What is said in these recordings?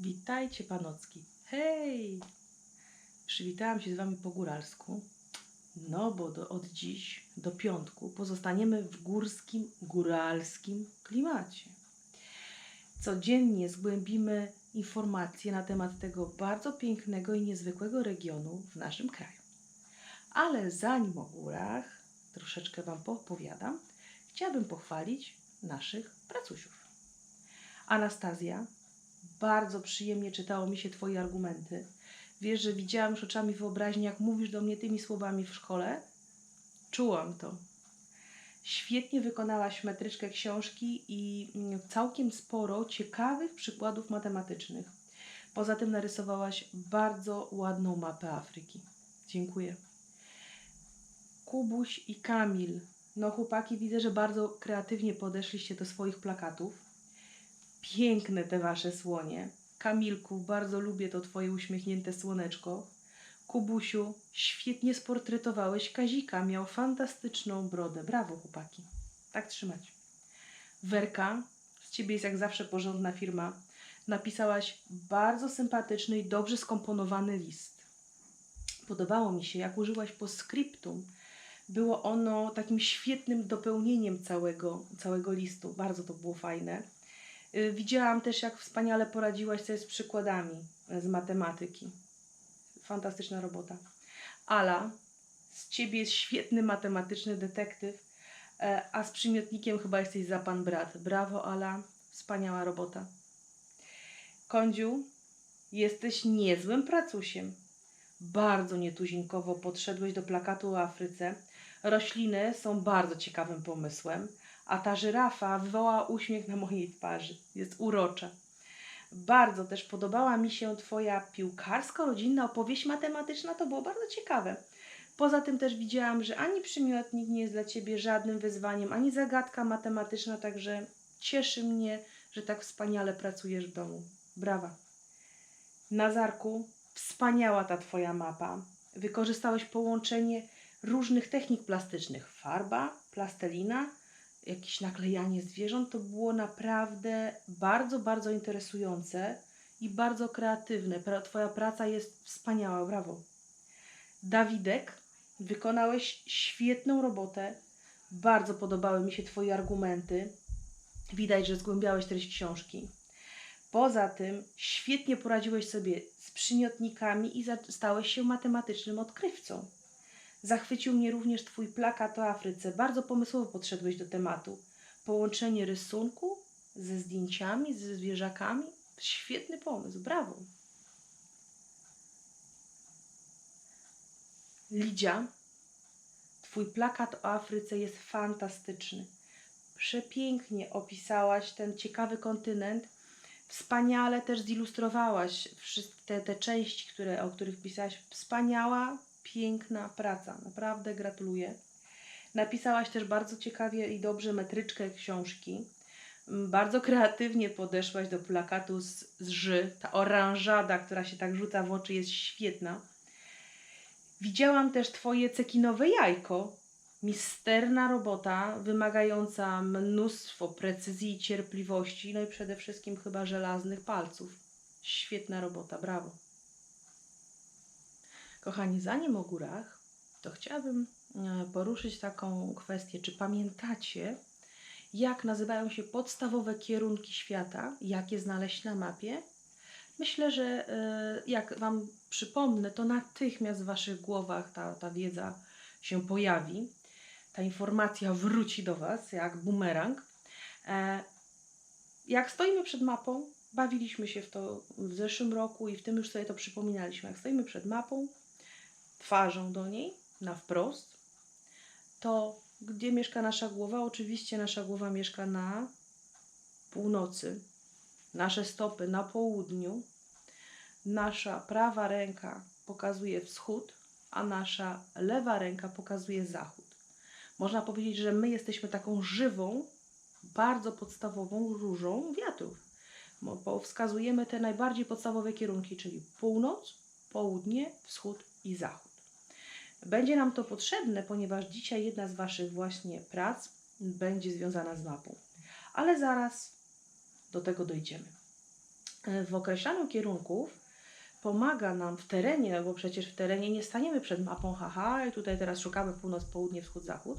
Witajcie panocki. Hej! Przywitałam się z wami po góralsku. No bo do, od dziś do piątku pozostaniemy w górskim, góralskim klimacie. Codziennie zgłębimy informacje na temat tego bardzo pięknego i niezwykłego regionu w naszym kraju. Ale zanim o górach troszeczkę Wam poopowiadam, chciałabym pochwalić naszych pracusiów. Anastazja, bardzo przyjemnie czytało mi się Twoje argumenty. Wiesz, że widziałam już oczami wyobraźni, jak mówisz do mnie tymi słowami w szkole? Czułam to. Świetnie wykonałaś metryczkę książki i mm, całkiem sporo ciekawych przykładów matematycznych. Poza tym narysowałaś bardzo ładną mapę Afryki. Dziękuję. Kubuś i Kamil. No chłopaki, widzę, że bardzo kreatywnie podeszliście do swoich plakatów. Piękne te wasze słonie. Kamilku, bardzo lubię to twoje uśmiechnięte słoneczko. Kubusiu, świetnie sportretowałeś Kazika, miał fantastyczną brodę. Brawo, chłopaki. Tak trzymać. Werka, z ciebie jest jak zawsze porządna firma. Napisałaś bardzo sympatyczny i dobrze skomponowany list. Podobało mi się, jak użyłaś postscriptum. Było ono takim świetnym dopełnieniem całego, całego listu. Bardzo to było fajne. Y, Widziałam też, jak wspaniale poradziłaś sobie z przykładami e, z matematyki. Fantastyczna robota. Ala, z ciebie jest świetny matematyczny detektyw, e, a z przymiotnikiem chyba jesteś za pan brat. Brawo, Ala, wspaniała robota. Kądziu, jesteś niezłym pracusiem. Bardzo nietuzinkowo podszedłeś do plakatu o Afryce. Rośliny są bardzo ciekawym pomysłem, a ta żyrafa wywołała uśmiech na mojej twarzy. Jest urocza. Bardzo też podobała mi się Twoja piłkarsko-rodzinna opowieść matematyczna, to było bardzo ciekawe. Poza tym też widziałam, że ani przymiotnik nie jest dla Ciebie żadnym wyzwaniem, ani zagadka matematyczna, także cieszy mnie, że tak wspaniale pracujesz w domu. Brawa. Nazarku, wspaniała ta Twoja mapa. Wykorzystałeś połączenie różnych technik plastycznych. Farba, plastelina, jakieś naklejanie zwierząt. To było naprawdę bardzo, bardzo interesujące i bardzo kreatywne. Twoja praca jest wspaniała. Brawo. Dawidek, wykonałeś świetną robotę. Bardzo podobały mi się Twoje argumenty. Widać, że zgłębiałeś treść książki. Poza tym świetnie poradziłeś sobie z przymiotnikami i stałeś się matematycznym odkrywcą. Zachwycił mnie również Twój plakat o Afryce. Bardzo pomysłowo podszedłeś do tematu. Połączenie rysunku ze zdjęciami, ze zwierzakami. Świetny pomysł, brawo. Lidia, Twój plakat o Afryce jest fantastyczny. Przepięknie opisałaś ten ciekawy kontynent. Wspaniale też zilustrowałaś wszystkie te, części, które, o których pisałaś. Wspaniała, piękna praca. Naprawdę gratuluję. Napisałaś też bardzo ciekawie i dobrze metryczkę książki. Mm, Bardzo kreatywnie podeszłaś do plakatu z, z ży. Ta oranżada, która się tak rzuca w oczy, jest świetna. Widziałam też Twoje cekinowe jajko. Misterna robota, wymagająca mnóstwo precyzji i cierpliwości, no i przede wszystkim chyba żelaznych palców. Świetna robota, brawo. Kochani, zanim o górach, to chciałabym e, poruszyć taką kwestię. Czy pamiętacie, jak nazywają się podstawowe kierunki świata, jak je znaleźć na mapie? Myślę, że e, jak Wam przypomnę, to natychmiast w Waszych głowach ta, ta wiedza się pojawi. Ta informacja wróci do Was jak bumerang. E, Jak stoimy przed mapą, bawiliśmy się w to w zeszłym roku i w tym już sobie to przypominaliśmy. Jak stoimy przed mapą, twarzą do niej, na wprost, to gdzie mieszka nasza głowa? Oczywiście nasza głowa mieszka na północy, nasze stopy na południu, nasza prawa ręka pokazuje wschód, a nasza lewa ręka pokazuje zachód. Można powiedzieć, że my jesteśmy taką żywą, bardzo podstawową różą wiatrów, bo- wskazujemy te najbardziej podstawowe kierunki, czyli północ, południe, wschód i zachód. Będzie nam to potrzebne, ponieważ dzisiaj jedna z Waszych właśnie prac będzie związana z mapą. Ale zaraz do tego dojdziemy. w określaniu kierunków pomaga nam w terenie, no bo przecież w terenie nie staniemy przed mapą, haha, i tutaj teraz szukamy północ, południe, wschód, zachód,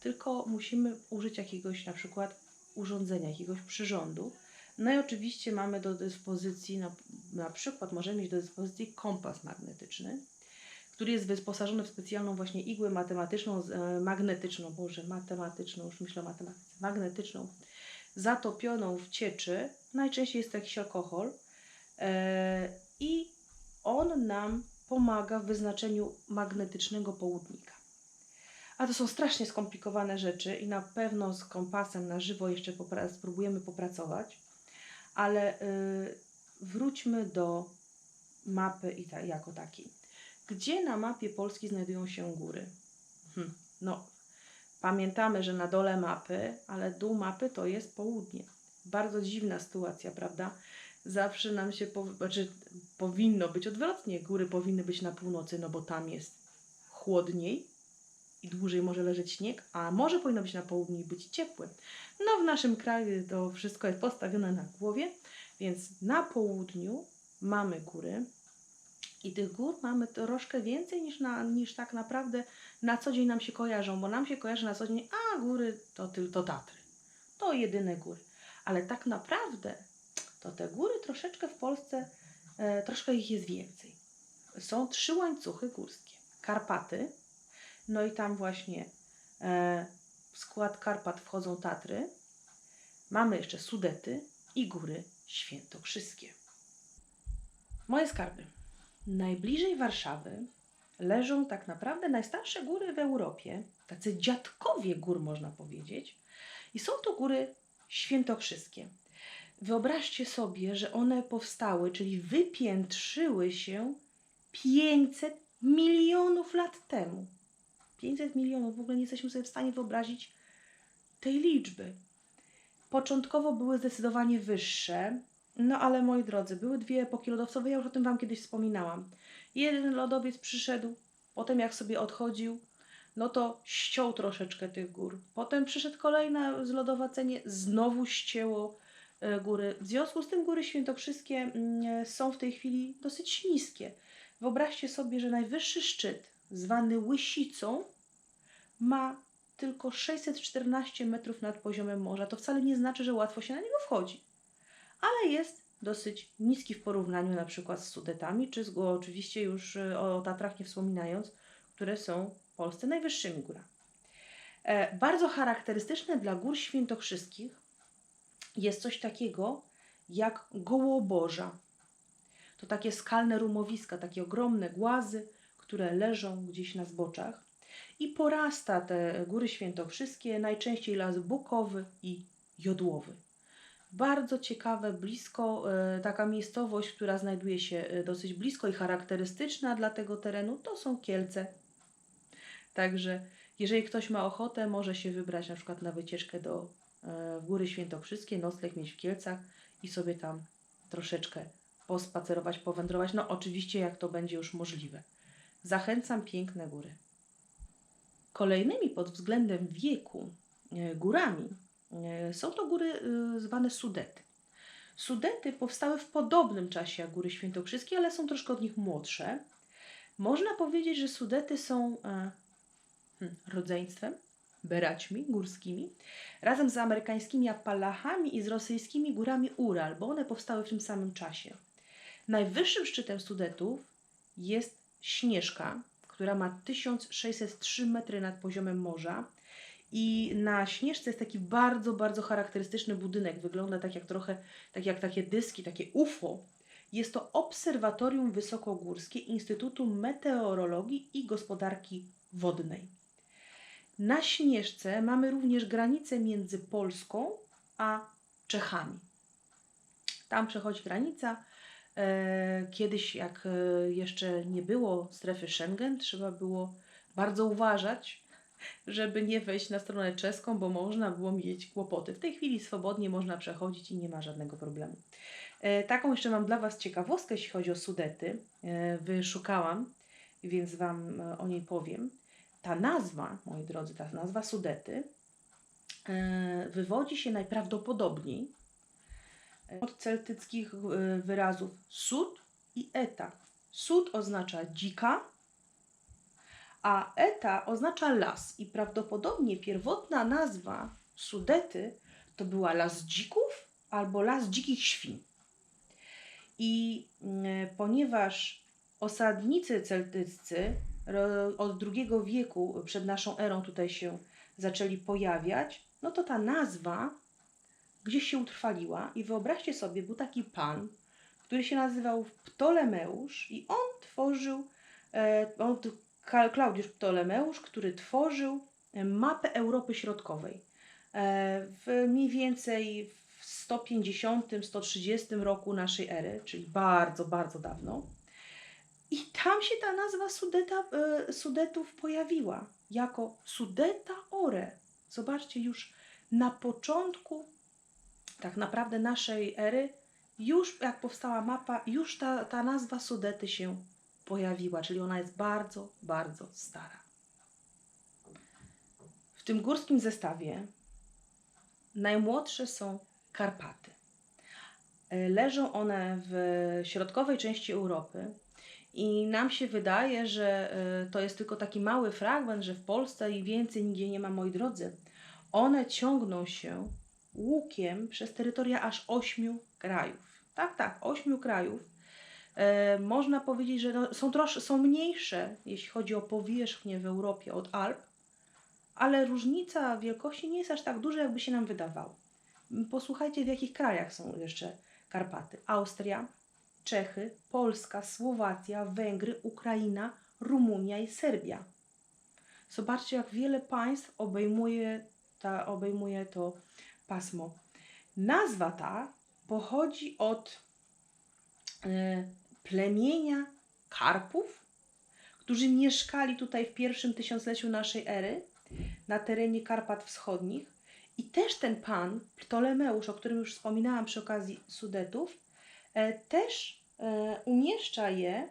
tylko musimy użyć jakiegoś na przykład urządzenia, jakiegoś przyrządu. No i oczywiście mamy do dyspozycji, na, na przykład możemy mieć do dyspozycji kompas magnetyczny, który jest wyposażony w specjalną właśnie igłę matematyczną, e, magnetyczną, boże, matematyczną, już myślę o matematyce, magnetyczną, zatopioną w cieczy, najczęściej jest to jakiś alkohol e, i on nam pomaga w wyznaczeniu magnetycznego południka. A to są strasznie skomplikowane rzeczy i na pewno z kompasem na żywo jeszcze spróbujemy popracować, ale y, wróćmy do mapy i ta, jako takiej. Gdzie na mapie Polski znajdują się góry? Hm, no, pamiętamy, że na dole mapy, ale dół mapy to jest południe. Bardzo dziwna sytuacja, prawda? Zawsze nam się, po, znaczy powinno być odwrotnie. Góry powinny być na północy, no bo tam jest chłodniej i dłużej może leżeć śnieg, a morze powinno być na południu i być ciepłe. No w naszym kraju to wszystko jest postawione na głowie, więc na południu mamy góry i tych gór mamy troszkę więcej niż, na, niż tak naprawdę na co dzień nam się kojarzą, bo nam się kojarzy na co dzień, a góry to tylko Tatry. To jedyne góry. Ale tak naprawdę to te góry troszeczkę w Polsce, e, troszkę ich jest więcej. Są trzy łańcuchy górskie. Karpaty, no i tam właśnie e, w skład Karpat wchodzą Tatry. Mamy jeszcze Sudety i góry świętokrzyskie. Moje skarby. Najbliżej Warszawy leżą tak naprawdę najstarsze góry w Europie, tacy dziadkowie gór można powiedzieć. I są to góry świętokrzyskie. Wyobraźcie sobie, że one powstały, czyli wypiętrzyły się 500 milionów lat temu. 500 milionów, w ogóle nie jesteśmy sobie w stanie wyobrazić tej liczby. Początkowo były zdecydowanie wyższe, no ale moi drodzy, były dwie epoki lodowcowe, ja już o tym Wam kiedyś wspominałam. Jeden lodowiec przyszedł, potem jak sobie odchodził, no to ściął troszeczkę tych gór. Potem przyszedł kolejne zlodowacenie, znowu ścięło góry. W związku z tym góry świętokrzyskie mm, są w tej chwili dosyć niskie. Wyobraźcie sobie, że najwyższy szczyt, zwany Łysicą, ma tylko 614 metrów nad poziomem morza. To wcale nie znaczy, że łatwo się na niego wchodzi, ale jest dosyć niski w porównaniu na przykład z Sudetami, czy z, oczywiście już e, o Tatrach nie wspominając, które są w Polsce najwyższymi górami. E, bardzo charakterystyczne dla gór świętokrzyskich jest coś takiego jak gołoborza. To takie skalne rumowiska, takie ogromne głazy, które leżą gdzieś na zboczach i porasta te góry świętokrzyskie, najczęściej las bukowy i jodłowy. Bardzo ciekawe, blisko, e, taka miejscowość, która znajduje się e, dosyć blisko i charakterystyczna dla tego terenu, to są Kielce. Także jeżeli ktoś ma ochotę, może się wybrać na przykład na wycieczkę do w Góry Świętokrzyskie, nocleg mieć w Kielcach i sobie tam troszeczkę pospacerować, powędrować. No oczywiście jak to będzie już możliwe. Zachęcam piękne góry. Kolejnymi pod względem wieku e, górami e, są to góry e, zwane Sudety. Sudety powstały w podobnym czasie jak góry świętokrzyskie, ale są troszkę od nich młodsze. Można powiedzieć, że Sudety są e, hmm, rodzeństwem, beraćmi górskimi, razem z amerykańskimi Appalachami i z rosyjskimi górami Ural, bo one powstały w tym samym czasie. Najwyższym szczytem Sudetów jest Śnieżka, która ma 1603 metry nad poziomem morza. I na Śnieżce jest taki bardzo, bardzo charakterystyczny budynek. Wygląda tak jak trochę, tak jak takie dyski, takie UFO. Jest to Obserwatorium Wysokogórskie Instytutu Meteorologii i Gospodarki Wodnej. Na Śnieżce mamy również granicę między Polską a Czechami. Tam przechodzi granica. E, Kiedyś, jak e, jeszcze nie było strefy Schengen, trzeba było bardzo uważać, żeby nie wejść na stronę czeską, bo można było mieć kłopoty. W tej chwili swobodnie można przechodzić i nie ma żadnego problemu. E, Taką jeszcze mam dla Was ciekawostkę, jeśli chodzi o Sudety. Wyszukałam, więc Wam o niej powiem. Ta nazwa, moi drodzy, ta nazwa Sudety e, wywodzi się najprawdopodobniej od celtyckich e, wyrazów sud i eta. Sud oznacza dzika, a eta oznacza las. I prawdopodobnie pierwotna nazwa Sudety to była las dzików albo las dzikich świń. I mm, ponieważ osadnicy celtyccy od II wieku przed naszą erą tutaj się zaczęli pojawiać, no to ta nazwa gdzieś się utrwaliła. I wyobraźcie sobie, był taki pan, który się nazywał Ptolemeusz i on tworzył, e, on, Klaudiusz Ptolemeusz, który tworzył e, mapę Europy Środkowej. E, w mniej więcej w 150-130 roku naszej ery, czyli bardzo, bardzo dawno. I tam się ta nazwa Sudeta, e, Sudetów pojawiła jako Sudeta Ore. Zobaczcie, już na początku tak naprawdę naszej ery, już jak powstała mapa, już ta, ta nazwa Sudety się pojawiła, czyli ona jest bardzo, bardzo stara. W tym górskim zestawie najmłodsze są Karpaty. E, Leżą one w środkowej części Europy i nam się wydaje, że e, to jest tylko taki mały fragment, że w Polsce i więcej nigdzie nie ma, moi drodzy. One ciągną się łukiem przez terytoria aż ośmiu krajów. Tak, tak, ośmiu krajów. E, można powiedzieć, że no, są, trosz, są mniejsze, jeśli chodzi o powierzchnię w Europie od Alp, ale różnica wielkości nie jest aż tak duża, jakby się nam wydawało. Posłuchajcie, w jakich krajach są jeszcze Karpaty. Austria, Czechy, Polska, Słowacja, Węgry, Ukraina, Rumunia i Serbia. Zobaczcie, jak wiele państw obejmuje, ta, obejmuje to pasmo. Nazwa ta pochodzi od e, plemienia Karpów, którzy mieszkali tutaj w pierwszym tysiącleciu naszej ery na terenie Karpat Wschodnich. I też ten pan, Ptolemeusz, o którym już wspominałam przy okazji Sudetów, też e, umieszcza je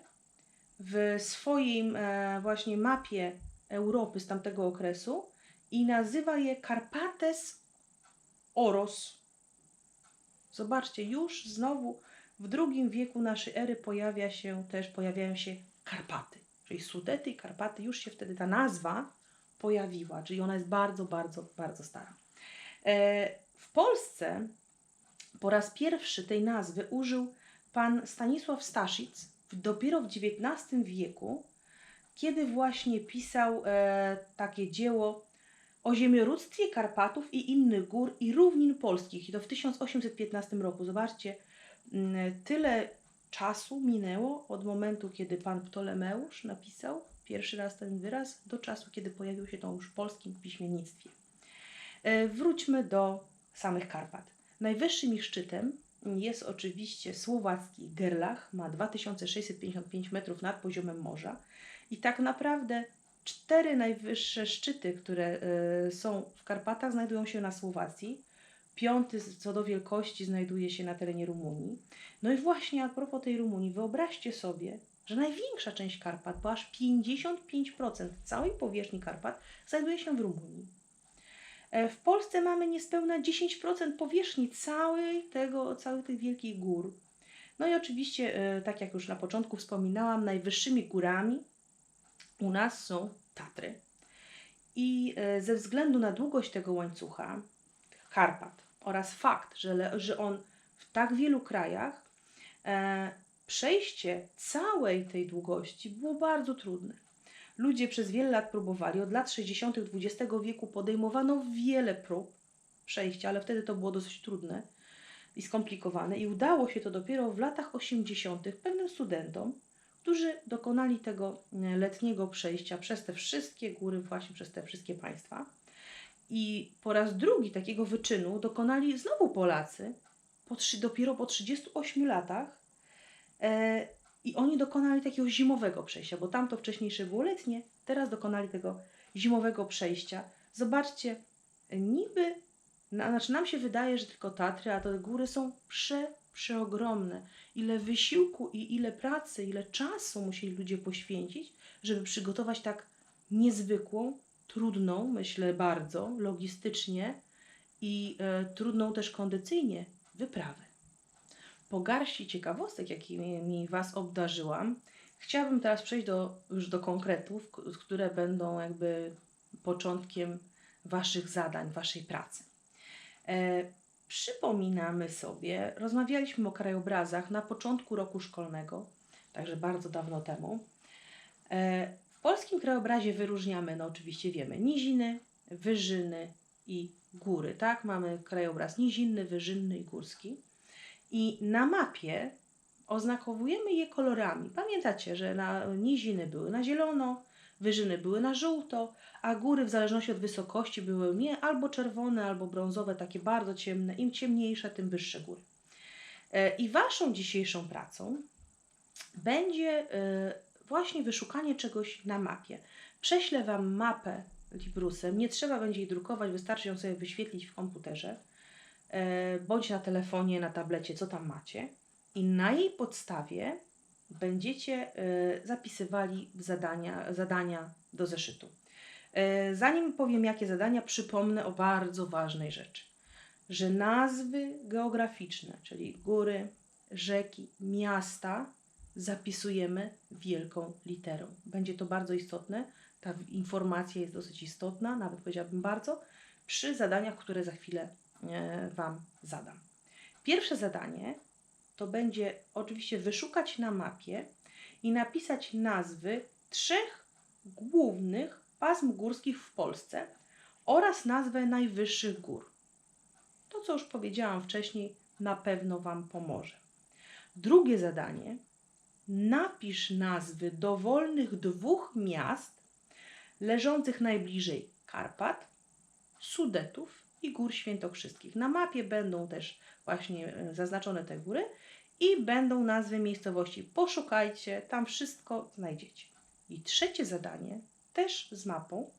w swojej e, właśnie mapie Europy z tamtego okresu i nazywa je Karpates Oros. Zobaczcie, już znowu w drugim wieku naszej ery pojawia się też pojawiają się Karpaty, czyli Sudety i Karpaty, już się wtedy ta nazwa pojawiła, czyli ona jest bardzo, bardzo, bardzo stara. E, W Polsce po raz pierwszy tej nazwy użył pan Stanisław Staszic dopiero w XIX wieku, kiedy właśnie pisał e, takie dzieło o ziemiorództwie Karpatów i innych gór i równin polskich. I to w 1815 roku. Zobaczcie, mm, tyle czasu minęło od momentu, kiedy pan Ptolemeusz napisał pierwszy raz ten wyraz, do czasu, kiedy pojawił się to już w polskim piśmiennictwie. E, Wróćmy do samych Karpat. Najwyższym ich szczytem jest oczywiście słowacki Gerlach, ma 2655 metrów nad poziomem morza i tak naprawdę cztery najwyższe szczyty, które e, są w Karpatach, znajdują się na Słowacji. Piąty co do wielkości znajduje się na terenie Rumunii. No i właśnie a propos tej Rumunii, wyobraźcie sobie, że największa część Karpat, bo aż 55% całej powierzchni Karpat znajduje się w Rumunii. E, W Polsce mamy niespełna 10% powierzchni całej tego, całych tych wielkich gór. No i oczywiście, e, tak jak już na początku wspominałam, najwyższymi górami u nas są Tatry. I e, ze względu na długość tego łańcucha, Karpat, oraz fakt, że, że on w tak wielu krajach, e, przejście całej tej długości było bardzo trudne. Ludzie przez wiele lat próbowali. Od lat 60. XX wieku podejmowano wiele prób przejścia, ale wtedy to było dosyć trudne i skomplikowane. I udało się to dopiero w latach 80. pewnym studentom, którzy dokonali tego e, letniego przejścia przez te wszystkie góry, właśnie przez te wszystkie państwa. I po raz drugi takiego wyczynu dokonali znowu Polacy, po dopiero po 38 latach. E, I oni dokonali takiego zimowego przejścia, bo tamto wcześniejsze było letnie, teraz dokonali tego zimowego przejścia. Zobaczcie, niby, na, znaczy nam się wydaje, że tylko Tatry, a te góry są prze, przeogromne. Ile wysiłku i ile pracy, ile czasu musieli ludzie poświęcić, żeby przygotować tak niezwykłą, trudną, myślę bardzo, logistycznie i e, trudną też kondycyjnie wyprawę. Po garści ciekawostek, jakimi Was obdarzyłam, chciałabym teraz przejść do, już do konkretów, które będą jakby początkiem Waszych zadań, Waszej pracy. E, przypominamy sobie, rozmawialiśmy o krajobrazach na początku roku szkolnego, także bardzo dawno temu. E, w polskim krajobrazie wyróżniamy, no oczywiście wiemy, niziny, wyżyny i góry, tak? Mamy krajobraz nizinny, wyżynny i górski. I na mapie oznakowujemy je kolorami. Pamiętacie, że na niziny były na zielono, wyżyny były na żółto, a góry w zależności od wysokości były nie albo czerwone, albo brązowe, takie bardzo ciemne. Im ciemniejsze, tym wyższe góry. E, I waszą dzisiejszą pracą będzie e, właśnie wyszukanie czegoś na mapie. Prześlę wam mapę Librusem. Nie trzeba będzie jej drukować, wystarczy ją sobie wyświetlić w komputerze bądź na telefonie, na tablecie, co tam macie. I na jej podstawie będziecie e, zapisywali zadania, zadania do zeszytu. E, Zanim powiem, jakie zadania, przypomnę o bardzo ważnej rzeczy. Że nazwy geograficzne, czyli góry, rzeki, miasta, zapisujemy wielką literą. Będzie to bardzo istotne. Ta informacja jest dosyć istotna, nawet powiedziałabym bardzo, przy zadaniach, które za chwilę e, Wam zadam. Pierwsze zadanie to będzie oczywiście wyszukać na mapie i napisać nazwy trzech głównych pasm górskich w Polsce oraz nazwę najwyższych gór. To, co już powiedziałam wcześniej, na pewno Wam pomoże. Drugie zadanie. Napisz nazwy dowolnych dwóch miast leżących najbliżej Karpat, Sudetów i Gór Świętokrzyskich. Na mapie będą też właśnie e, zaznaczone te góry i będą nazwy miejscowości. Poszukajcie, tam wszystko znajdziecie. I trzecie zadanie, też z mapą.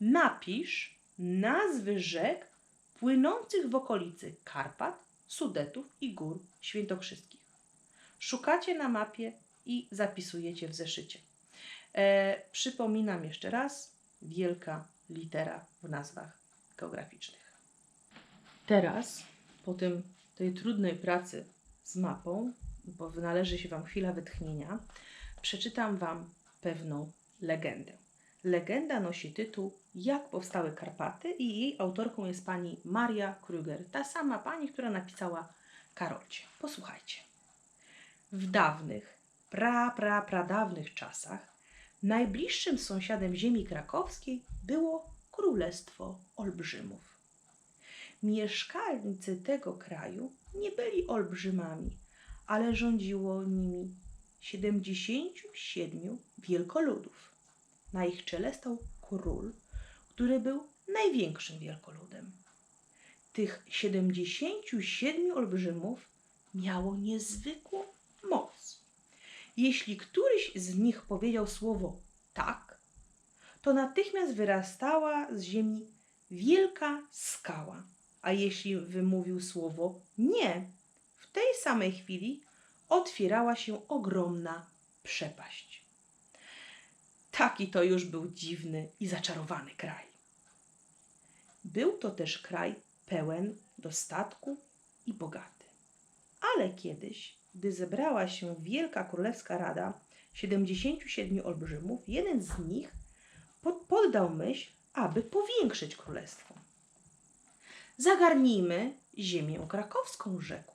Napisz nazwy rzek płynących w okolicy Karpat, Sudetów i Gór Świętokrzyskich. Szukacie na mapie i zapisujecie w zeszycie. E, przypominam jeszcze raz, wielka litera w nazwach geograficznych. Teraz, po tym, tej trudnej pracy z mapą, bo należy się Wam chwila wytchnienia, przeczytam Wam pewną legendę. Legenda nosi tytuł Jak powstały Karpaty i jej autorką jest pani Maria Krüger, ta sama pani, która napisała Karolcie. Posłuchajcie. W dawnych, pra, pra, pradawnych czasach najbliższym sąsiadem ziemi krakowskiej było Królestwo Olbrzymów. Mieszkańcy tego kraju nie byli olbrzymami, ale rządziło nimi 77 wielkoludów. Na ich czele stał król, który był największym wielkoludem. Tych 77 olbrzymów miało niezwykłą moc. Jeśli któryś z nich powiedział słowo tak, to natychmiast wyrastała z ziemi wielka skała. A jeśli wymówił słowo nie, w tej samej chwili otwierała się ogromna przepaść. Taki to już był dziwny i zaczarowany kraj. Był to też kraj pełen dostatku i bogaty. Ale kiedyś, gdy zebrała się wielka królewska rada 77 olbrzymów, jeden z nich pod- poddał myśl, aby powiększyć królestwo. Zagarnijmy ziemię krakowską, rzekł.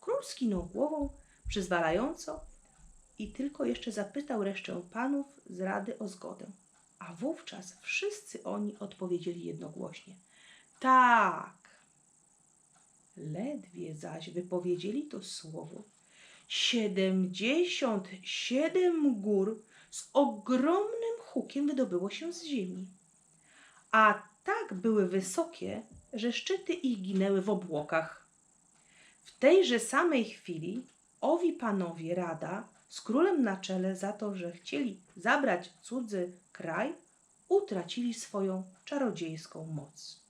Król skinął głową przyzwalająco i tylko jeszcze zapytał resztę panów z rady o zgodę. A wówczas wszyscy oni odpowiedzieli jednogłośnie: Tak. Ledwie zaś wypowiedzieli to słowo, siedemdziesiąt siedem gór z ogromnym hukiem wydobyło się z ziemi. A tak były wysokie, że szczyty ich ginęły w obłokach. W tejże samej chwili owi panowie rada z królem na czele za to, że chcieli zabrać cudzy kraj, utracili swoją czarodziejską moc.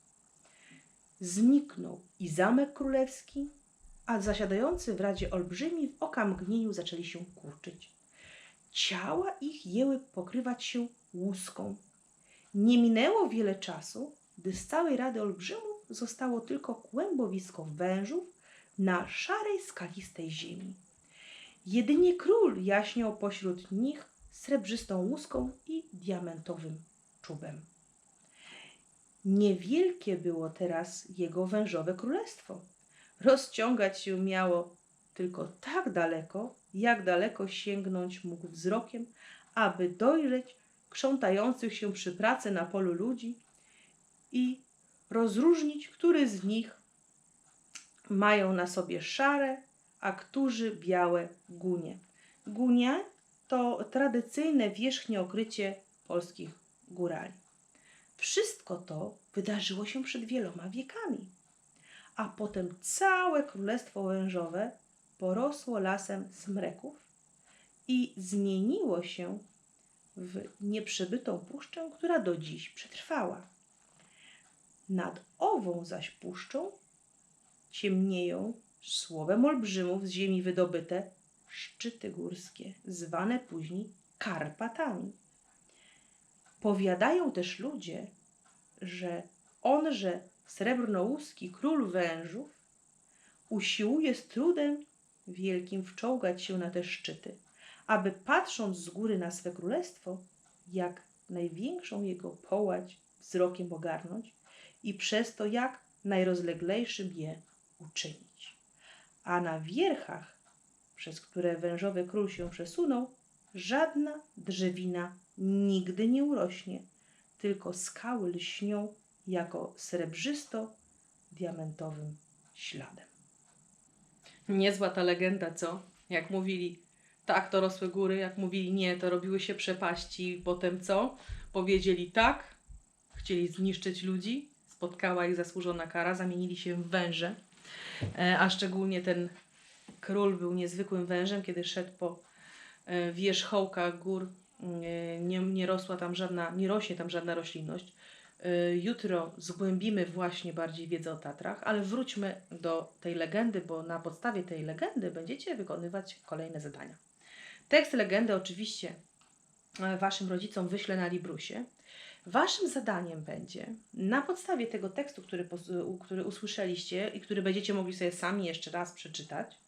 Zniknął i zamek królewski, a zasiadający w radzie olbrzymi w okamgnieniu zaczęli się kurczyć. Ciała ich jęły pokrywać się łuską. Nie minęło wiele czasu, gdy z całej rady olbrzymów zostało tylko kłębowisko wężów, na szarej, skalistej ziemi. Jedynie król jaśniał pośród nich srebrzystą łuską i diamentowym czubem. Niewielkie było teraz jego wężowe królestwo. Rozciągać się miało tylko tak daleko, jak daleko sięgnąć mógł wzrokiem, aby dojrzeć krzątających się przy pracy na polu ludzi i rozróżnić, który z nich mają na sobie szare, a którzy białe gunie. Gunie to tradycyjne wierzchnie okrycie polskich górali. Wszystko to wydarzyło się przed wieloma wiekami, a potem całe królestwo wężowe porosło lasem smreków i zmieniło się w nieprzebytą puszczę, która do dziś przetrwała. Nad ową zaś puszczą ciemnieją słowem olbrzymów z ziemi wydobyte szczyty górskie, zwane później Karpatami. Powiadają też ludzie, że onże srebrnołuski król wężów usiłuje z trudem wielkim wczołgać się na te szczyty, aby patrząc z góry na swe królestwo, jak największą jego połać wzrokiem ogarnąć i przez to jak najrozleglejszym je uczynić. A na wierchach, przez które wężowy król się przesunął, żadna drzewina nigdy nie urośnie, tylko skały lśnią jako srebrzysto-diamentowym śladem. Niezła ta legenda, co? Jak mówili tak, to rosły góry, jak mówili nie, to robiły się przepaści. Potem co? Powiedzieli tak, chcieli zniszczyć ludzi, spotkała ich zasłużona kara, zamienili się w węże. E, a szczególnie ten król był niezwykłym wężem, kiedy szedł po e, wierzchołkach gór, e, nie, nie rosła tam żadna, nie rośnie tam żadna roślinność. Jutro zgłębimy właśnie bardziej wiedzę o Tatrach, ale wróćmy do tej legendy, bo na podstawie tej legendy będziecie wykonywać kolejne zadania. Tekst legendy oczywiście Waszym rodzicom wyślę na Librusie. Waszym zadaniem będzie, na podstawie tego tekstu, który, który usłyszeliście i który będziecie mogli sobie sami jeszcze raz przeczytać,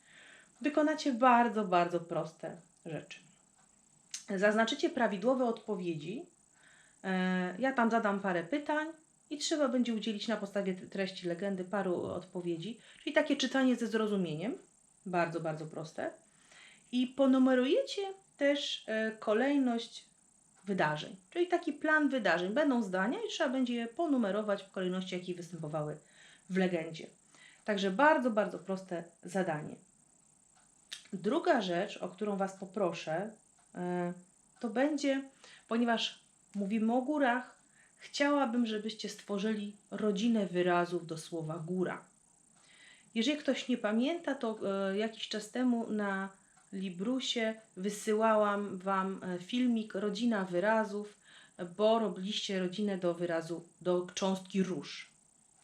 wykonacie bardzo, bardzo proste rzeczy. Zaznaczycie prawidłowe odpowiedzi. E, Ja tam zadam parę pytań i trzeba będzie udzielić na podstawie treści legendy paru odpowiedzi, czyli takie czytanie ze zrozumieniem. Bardzo, bardzo proste. I ponumerujecie też e, kolejność wydarzeń, czyli taki plan wydarzeń. Będą zdania i trzeba będzie je ponumerować w kolejności, jakie występowały w legendzie. Także bardzo, bardzo proste zadanie. Druga rzecz, o którą Was poproszę, e, to będzie, ponieważ mówimy o górach, chciałabym, żebyście stworzyli rodzinę wyrazów do słowa góra. Jeżeli ktoś nie pamięta, to e, jakiś czas temu na Librusie wysyłałam Wam e, filmik Rodzina wyrazów, bo robiliście rodzinę do wyrazu, do cząstki róż.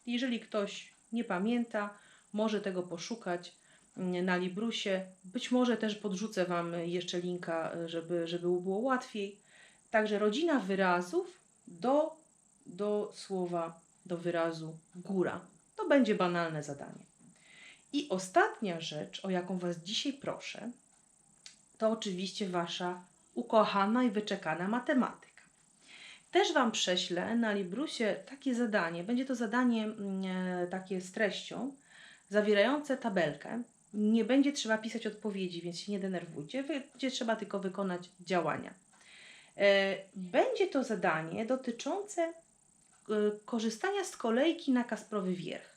Jeżeli ktoś nie pamięta, może tego poszukać mm, na Librusie. Być może też podrzucę Wam jeszcze linka, e, żeby, żeby było łatwiej. Także rodzina wyrazów do, do słowa, do wyrazu góra. To będzie banalne zadanie. I ostatnia rzecz, o jaką Was dzisiaj proszę, to oczywiście Wasza ukochana i wyczekana matematyka. Też Wam prześlę na Librusie takie zadanie. Będzie to zadanie mm, e, takie z treścią, zawierające tabelkę. Nie będzie trzeba pisać odpowiedzi, więc się nie denerwujcie. Będzie trzeba tylko wykonać działania. E, Będzie to zadanie dotyczące e, korzystania z kolejki na Kasprowy Wierch.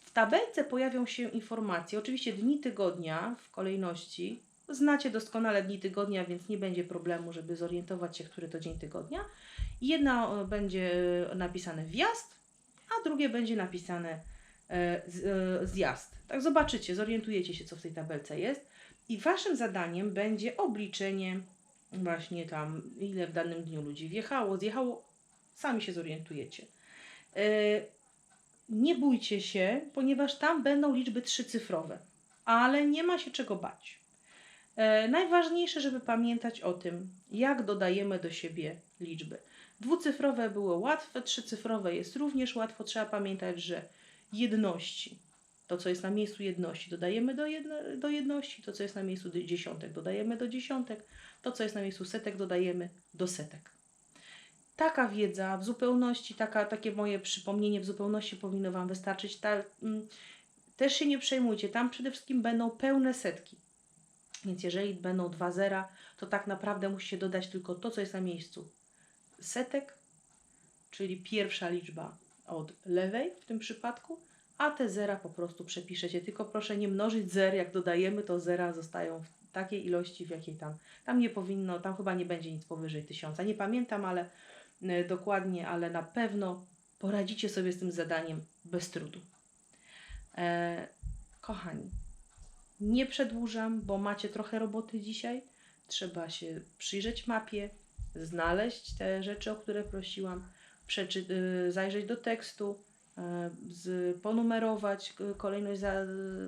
W tabelce pojawią się informacje, oczywiście dni tygodnia w kolejności. Znacie doskonale dni tygodnia, więc nie będzie problemu, żeby zorientować się, który to dzień tygodnia. Jedna e, będzie napisane wjazd, a drugie będzie napisane e, e, zjazd. Tak zobaczycie, zorientujecie się, co w tej tabelce jest. I waszym zadaniem będzie obliczenie właśnie tam, ile w danym dniu ludzi wjechało, zjechało. Sami się zorientujecie. E, nie bójcie się, ponieważ tam będą liczby trzycyfrowe, ale nie ma się czego bać. E, najważniejsze, żeby pamiętać o tym, jak dodajemy do siebie liczby. Dwucyfrowe było łatwe, trzycyfrowe jest również łatwo. Trzeba pamiętać, że jedności To, co jest na miejscu jedności, dodajemy do, jedno, do jedności. To, co jest na miejscu dziesiątek, dodajemy do dziesiątek. To, co jest na miejscu setek, dodajemy do setek. Taka wiedza w zupełności, taka, takie moje przypomnienie w zupełności powinno Wam wystarczyć. Ta, mm, też się nie przejmujcie, tam przede wszystkim będą pełne setki. Więc jeżeli będą dwa zera, to tak naprawdę musicie dodać tylko to, co jest na miejscu setek, czyli pierwsza liczba od lewej w tym przypadku, a te zera po prostu przepiszecie. Tylko proszę nie mnożyć zer, jak dodajemy, to zera zostają w takiej ilości, w jakiej tam. Tam nie powinno, tam chyba nie będzie nic powyżej tysiąca. Nie pamiętam, ale e, dokładnie, ale na pewno poradzicie sobie z tym zadaniem bez trudu. E, kochani, nie przedłużam, bo macie trochę roboty dzisiaj. Trzeba się przyjrzeć mapie, znaleźć te rzeczy, o które prosiłam, przeczy- y, zajrzeć do tekstu, z, ponumerować y, kolejność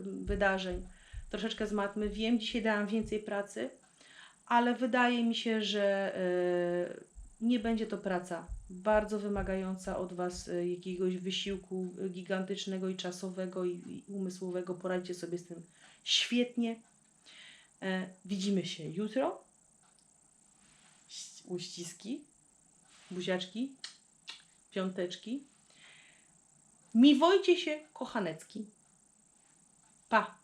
wydarzeń, troszeczkę z matmy. Wiem, dzisiaj dałam więcej pracy, ale wydaje mi się, że y, nie będzie to praca bardzo wymagająca od Was y, jakiegoś wysiłku gigantycznego i czasowego i umysłowego. Poradźcie sobie z tym świetnie. E, widzimy się jutro. Uściski, buziaczki, piąteczki. Miwojcie się, kochanecki. Pa!